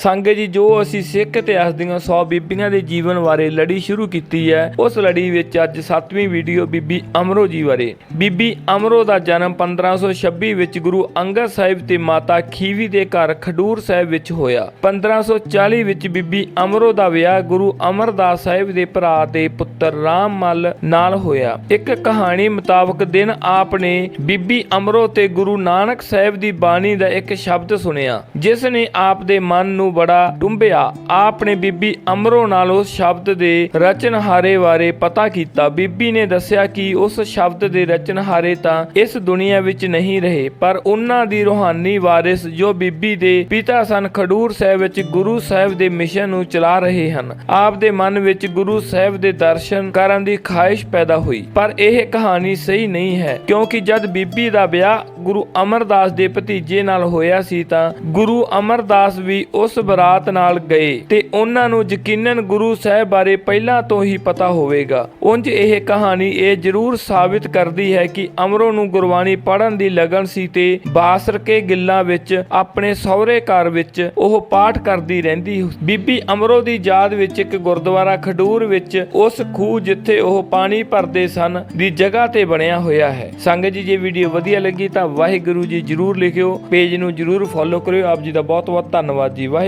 ਸੰਗਤ ਜੀ, ਜੋ ਅਸੀਂ ਸਿੱਖ ਇਤਿਹਾਸ ਦੀਆਂ 100 ਬੀਬੀਆਂ ਦੇ ਜੀਵਨ ਬਾਰੇ ਲੜੀ ਸ਼ੁਰੂ ਕੀਤੀ ਹੈ, ਉਸ ਲੜੀ ਵਿੱਚ ਅੱਜ 7ਵੀਂ ਵੀਡੀਓ ਬੀਬੀ ਅਮਰੋ ਜੀ ਬਾਰੇ। ਬੀਬੀ ਅਮਰੋ ਦਾ ਜਨਮ 1526 ਵਿੱਚ ਗੁਰੂ ਅੰਗਦ ਸਾਹਿਬ ਤੇ ਮਾਤਾ ਖੀਵੀ ਦੇ ਘਰ ਖਡੂਰ ਸਾਹਿਬ ਵਿੱਚ ਹੋਇਆ। 1540 ਵਿੱਚ ਬੀਬੀ ਅਮਰੋ ਦਾ ਵਿਆਹ ਗੁਰੂ ਅਮਰਦਾਸ ਸਾਹਿਬ ਦੇ ਭਰਾ ਤੇ ਪੁੱਤਰ ਰਾਮ ਮੱਲ ਨਾਲ ਹੋਇਆ। ਇੱਕ ਕਹਾਣੀ ਮੁਤਾਬਕ ਦਿਨ ਆਪ ਨੇ ਬੀਬੀ ਅਮਰੋ ਤੇ ਗੁਰੂ ਨਾਨਕ ਸਾਹਿਬ ਦੀ ਬਾਣੀ ਦਾ ਇੱਕ ਸ਼ਬਦ ਸੁਣਿਆ, ਜਿਸ ਨੇ ਆਪ ਦੇ ਮਨ ਨੂੰ ਬੜਾ ਡੁੰਬਿਆ। ਆਪ ਨੇ ਬੀਬੀ ਅਮਰੋ ਨਾਲ ਉਸ ਸ਼ਬਦ ਦੇ ਰਚਨਹਾਰੇ ਬਾਰੇ ਪਤਾ ਕੀਤਾ। ਬੀਬੀ ਨੇ ਦੱਸਿਆ ਕਿ ਉਸ ਸ਼ਬਦ ਦੇ ਰਚਨਹਾਰੇ ਤਾਂ ਇਸ ਦੁਨੀਆ ਵਿੱਚ ਨਹੀਂ ਰਹੇ, ਪਰ ਉਹਨਾਂ ਦੀ ਰੂਹਾਨੀ ਵਾਰਿਸ ਜੋ ਬੀਬੀ ਦੇ ਪਿਤਾ ਸਨ ਖਡੂਰ ਸਾਹਿਬ ਵਿੱਚ ਗੁਰੂ ਸਾਹਿਬ ਦੇ ਮਿਸ਼ਨ ਨੂੰ ਚਲਾ ਰਹੇ ਹਨ। ਆਪ ਦੇ ਮਨ ਵਿੱਚ ਗੁਰੂ ਸਾਹਿਬ ਦੇ ਦਰਸ਼ਨ ਕਰਨ ਦੀ ਖਾਹਿਸ਼ ਪੈਦਾ ਹੋਈ। ਪਰ ਇਹ ਕਹਾਣੀ ਸਹੀ ਨਹੀਂ ਹੈ, ਕਿਉਂਕਿ ਜਦ ਬੀਬੀ ਦਾ ਵਿਆਹ ਗੁਰੂ ਅਮਰਦਾਸ ਦੇ ਭਤੀਜੇ ਨਾਲ ਹੋਇਆ ਸੀ ਤਾਂ ਗੁਰੂ ਅਮਰਦਾਸ ਵੀ ਉਸ ਬਰਾਤ ਨਾਲ ਗਏ ਤੇ ਉਹਨਾਂ ਨੂੰ ਯਕੀਨਨ ਗੁਰੂ ਸਾਹਿਬ ਬਾਰੇ ਪਹਿਲਾਂ ਤੋਂ ਹੀ ਪਤਾ ਹੋਵੇਗਾ। ਉਂਝ ਇਹ ਕਹਾਣੀ ਇਹ ਜ਼ਰੂਰ ਸਾਬਿਤ ਕਰਦੀ ਹੈ ਕਿ ਅਮਰੋ ਨੂੰ ਗੁਰਬਾਣੀ ਪੜ੍ਹਨ ਦੀ ਲਗਨ ਸੀ ਤੇ ਬਾਸਰ ਕੇ ਗਿੱਲਾਂ ਵਿੱਚ ਆਪਣੇ ਸਹੁਰੇ ਘਰ ਵਿੱਚ ਉਹ ਪਾਠ ਕਰਦੀ ਰਹਿੰਦੀ ਬੀਬੀ ਅਮਰੋ ਦੀ ਯਾਦ ਵਿੱਚ ਇੱਕ ਗੁਰਦੁਆਰਾ ਖਡੂਰ ਵਿੱਚ ਉਸ ਖੂਹ ਜਿੱਥੇ ਉਹ ਪਾਣੀ ਭਰਦੇ ਸਨ ਦੀ ਜਗ੍ਹਾ ਤੇ ਬਣਿਆ ਹੋਇਆ ਹੈ। ਸੰਗਤ ਜੀ, ਜੇ ਵੀਡੀਓ ਵਧੀਆ ਲੱਗੀ ਤਾਂ ਵਾਹਿਗੁਰੂ ਜੀ ਜਰੂਰ ਲਿਖਿਓ, ਪੇਜ ਨੂੰ ਜਰੂਰ ਫੋਲੋ ਕਰਿਓ। ਆਪ ਜੀ ਦਾ ਬਹੁਤ ਬਹੁਤ ਧੰਨਵਾਦ ਜੀ। ਵਾਹਿਗੁਰੂ